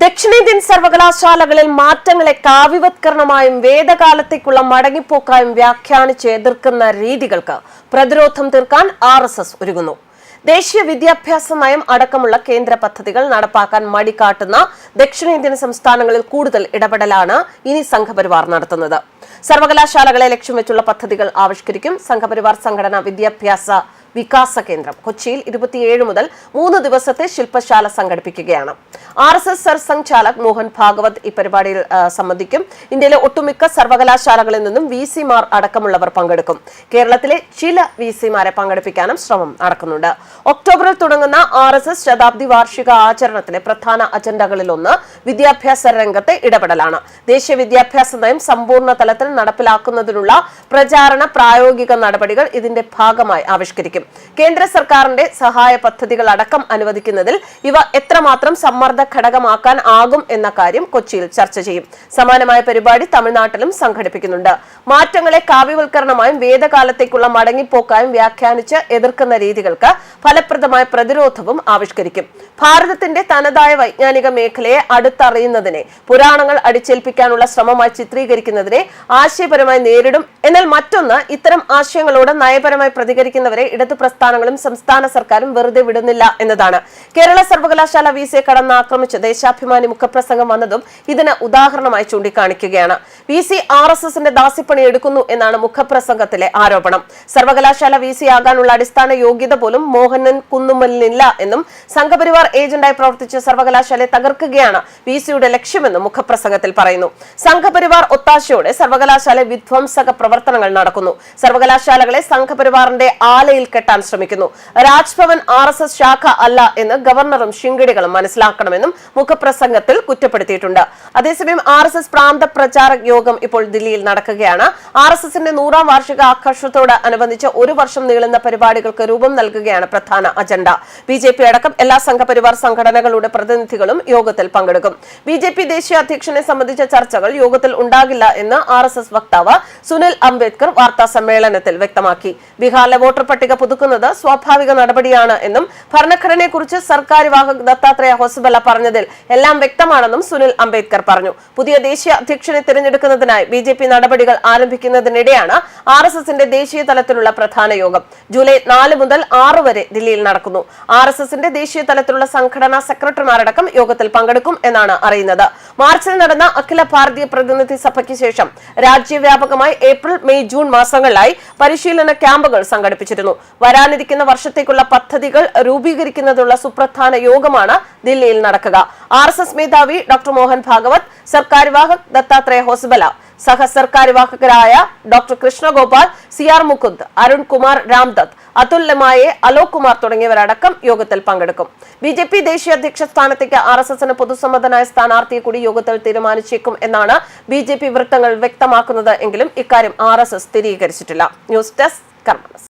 ദക്ഷിണേന്ത്യൻ സർവകലാശാലകളിൽ മാറ്റങ്ങളെ കാവ്യവത്കരണമായും വേദകാലത്തേക്കുള്ള മടങ്ങിപ്പോക്കായും വ്യാഖ്യാനിച്ച് എതിർക്കുന്ന രീതികൾക്ക് പ്രതിരോധം തീർക്കാൻ ആർ എസ് എസ് ഒരുങ്ങുന്നു. ദേശീയ വിദ്യാഭ്യാസ നയം അടക്കമുള്ള കേന്ദ്ര പദ്ധതികൾ നടപ്പാക്കാൻ മടികാട്ടുന്ന ദക്ഷിണേന്ത്യൻ സംസ്ഥാനങ്ങളിൽ കൂടുതൽ ഇടപെടലാണ് ഇനി സംഘപരിവാർ നടത്തുന്നത്. സർവകലാശാലകളെ ലക്ഷ്യം വെച്ചുള്ള പദ്ധതികൾ ആവിഷ്കരിക്കും. സംഘപരിവാർ സംഘടന വിദ്യാഭ്യാസ വികാസ കേന്ദ്രം കൊച്ചിയിൽ ഇരുപത്തിയേഴ് മുതൽ മൂന്ന് ദിവസത്തെ ശില്പശാല സംഘടിപ്പിക്കുകയാണ്. ആർ എസ് എസ് സർസംഘ് മോഹൻ ഭാഗവത് ഈ പരിപാടിയിൽ സംബന്ധിക്കും. ഇന്ത്യയിലെ ഒട്ടുമിക്ക സർവകലാശാലകളിൽ നിന്നും വി സിമാർ അടക്കമുള്ളവർ പങ്കെടുക്കും. കേരളത്തിലെ ചില വി സിമാരെ പങ്കെടുപ്പിക്കാനും ശ്രമം നടക്കുന്നുണ്ട്. ഒക്ടോബറിൽ തുടങ്ങുന്ന ആർ എസ് എസ് ശതാബ്ദി വാർഷിക ആചരണത്തിലെ പ്രധാന അജണ്ടകളിലൊന്ന് വിദ്യാഭ്യാസ രംഗത്തെ ഇടപെടലാണ്. ദേശീയ വിദ്യാഭ്യാസ നയം സമ്പൂർണ തലത്തിൽ നടപ്പിലാക്കുന്നതിനുള്ള പ്രചാരണ പ്രായോഗിക നടപടികൾ ഇതിന്റെ ഭാഗമായി ആവിഷ്കരിക്കും. കേന്ദ്ര സർക്കാരിന്റെ സഹായ പദ്ധതികൾ അടക്കം അനുവദിക്കുന്നതിൽ ഇവ എത്രമാത്രം സമ്മർദ്ദ ഘടകമാക്കാൻ ആകും എന്ന കാര്യം കൊച്ചിയിൽ ചർച്ച ചെയ്യും. സമാനമായ പരിപാടി തമിഴ്നാട്ടിലും സംഘടിപ്പിക്കുന്നുണ്ട്. മാറ്റങ്ങളെ കാവ്യവൽക്കരണമായും വേദകാലത്തേക്കുള്ള മടങ്ങിപ്പോക്കായും വ്യാഖ്യാനിച്ച് എതിർക്കുന്ന രീതികൾക്ക് ഫലപ്രദമായ പ്രതിരോധവും ആവിഷ്കരിക്കും. ഭാരതത്തിന്റെ തനതായ വൈജ്ഞാനിക മേഖലയെ അടുത്തറിയുന്നതിനെ പുരാണങ്ങൾ അടിച്ചേൽപ്പിക്കാനുള്ള ശ്രമമായി ചിത്രീകരിക്കുന്നതിനെ ആശയപരമായി നേരിടും എന്നാൽ മറ്റൊന്ന് ഇത്തരം ആശയങ്ങളോട് നയപരമായി പ്രതികരിക്കുന്നവരെ ഇടതു പ്രസ്ഥാനങ്ങളും സംസ്ഥാന സർക്കാരും വെറുതെ വിടുന്നില്ല എന്നതാണ്. കേരള സർവകലാശാല വി സിയെ കടന്നാക്രമിച്ച് ദേശാഭിമാനി മുഖപ്രസംഗം വന്നതും ഇതിന് ഉദാഹരണമായി ചൂണ്ടിക്കാണിക്കുകയാണ്. വി സി ആർ എസ് എസിന്റെ ദാസിപ്പണി എടുക്കുന്നു എന്നാണ് മുഖപ്രസംഗത്തിലെ ആരോപണം. സർവകലാശാല വി സി ആകാനുള്ള അടിസ്ഥാന യോഗ്യത പോലും മോഹനൻ കുന്നുമലിനില്ല എന്നും സംഘപരിവാർ ഏജന്റായി പ്രവർത്തിച്ച് സർവകലാശാലയെ തകർക്കുകയാണ് വി സിയുടെ ലക്ഷ്യമെന്നും മുഖപ്രസംഗത്തിൽ പറയുന്നു. സംഘപരിവാർ ഒത്താശയോടെ സർവകലാശാല വിധ്വംസക പ്രവർത്തനങ്ങൾ നടക്കുന്നു. സർവകലാശാലകളെ സംഘപരിവാറിന്റെ ആലയിൽ കെട്ടാൻ ശ്രമിക്കുന്നു. രാജ്ഭവൻ ആർ എസ് എസ് ശാഖ അല്ല എന്ന് ഗവർണറും ശിങ്കിടികളും മനസ്സിലാക്കണമെന്നും മുഖപ്രസംഗത്തിൽ കുറ്റപ്പെടുത്തിയിട്ടുണ്ട്. അതേസമയം ആർ എസ് എസ് പ്രാന്ത പ്രചാരക് യോഗം ഇപ്പോൾ ദില്ലിയിൽ നടക്കുകയാണ്. ആർ എസ് എസിന്റെ നൂറാം വാർഷിക ആഘോഷത്തോട് അനുബന്ധിച്ച് ഒരു വർഷം നീളുന്ന പരിപാടികൾക്ക് രൂപം നൽകുകയാണ് പ്രധാന അജണ്ട. ബി ജെ പി അടക്കം എല്ലാ സംഘപരിവാർ സംഘടനകളുടെ പ്രതിനിധികളും യോഗത്തിൽ പങ്കെടുക്കും. ബി ജെ പി ദേശീയ അധ്യക്ഷനെ സംബന്ധിച്ച ചർച്ചകൾ യോഗത്തിൽ ഉണ്ടാകില്ല എന്ന് ആർ എസ് എസ് വക്താവ് സുനിൽ അംബേദ്കർ വാർത്താ സമ്മേളനത്തിൽ വ്യക്തമാക്കി. ബീഹാറിലെ വോട്ടർ പട്ടിക പുതുക്കുന്നത് സ്വാഭാവിക നടപടിയാണ് എന്നും ഭരണഘടനയെക്കുറിച്ച് സർക്കാർ വാഹക് ദത്താത്രേയ ഹൊസബല പറഞ്ഞതിൽ എല്ലാം വ്യക്തമാണെന്നും സുനിൽ അംബേദ്കർ പറഞ്ഞു. പുതിയ ദേശീയ അധ്യക്ഷനെ തിരഞ്ഞെടുക്കുന്നതിനായി ബി നടപടികൾ ആരംഭിക്കുന്നതിനിടെയാണ് ആർ എസ് എസിന്റെ ദേശീയ തലത്തിലുള്ള പ്രധാന യോഗം. ജൂലൈ നാല് മുതൽ ആറ് വരെ ദില്ലിയിൽ നടക്കുന്നു. ആർ എസ് എസിന്റെ ദേശീയ തലത്തിലുള്ള സംഘടനാ സെക്രട്ടറിമാരടക്കം യോഗത്തിൽ പങ്കെടുക്കും എന്നാണ് അറിയുന്നത്. മാർച്ചിൽ നടന്ന അഖില ഭാരതീയ പ്രതിനിധി സഭയ്ക്ക് ശേഷം രാജ്യവ്യാപകമായി ഏപ്രിൽ മെയ് ജൂൺ മാസങ്ങളിലായി പരിശീലന ക്യാമ്പുകൾ സംഘടിപ്പിച്ചിരുന്നു. വരാനിരിക്കുന്ന വർഷത്തേക്കുള്ള പദ്ധതികൾ രൂപീകരിക്കുന്നതിനുള്ള സുപ്രധാന യോഗമാണ് ദില്ലിയിൽ നടക്കുക. ആർ മേധാവി ഡോക്ടർ മോഹൻ ഭാഗവത് സർക്കാർ വാഹക് ദത്താത്രേയ ഹോസ്ബല സഹ സർക്കാർ വാഹകരായ doctor Krishnagopal C R Mukund Arunkumar Ramdutt Atul Limaye Alok Kumar തുടങ്ങിയവരടക്കം യോഗത്തിൽ പങ്കെടുക്കും. ബി ജെ പി ദേശീയ അധ്യക്ഷ സ്ഥാനത്തേക്ക് ആർ എസ് എസിന് പൊതുസമ്മതനായ സ്ഥാനാർത്ഥിയെ കൂടി യോഗത്തിൽ തീരുമാനിച്ചേക്കും എന്നാണ് ബി ജെ പി വൃത്തങ്ങൾ വ്യക്തമാക്കുന്നത് എങ്കിലും ഇക്കാര്യം ആർ എസ് എസ് സ്ഥിരീകരിച്ചിട്ടില്ല. ന്യൂസ് ഡെസ്ക് കർമ്മ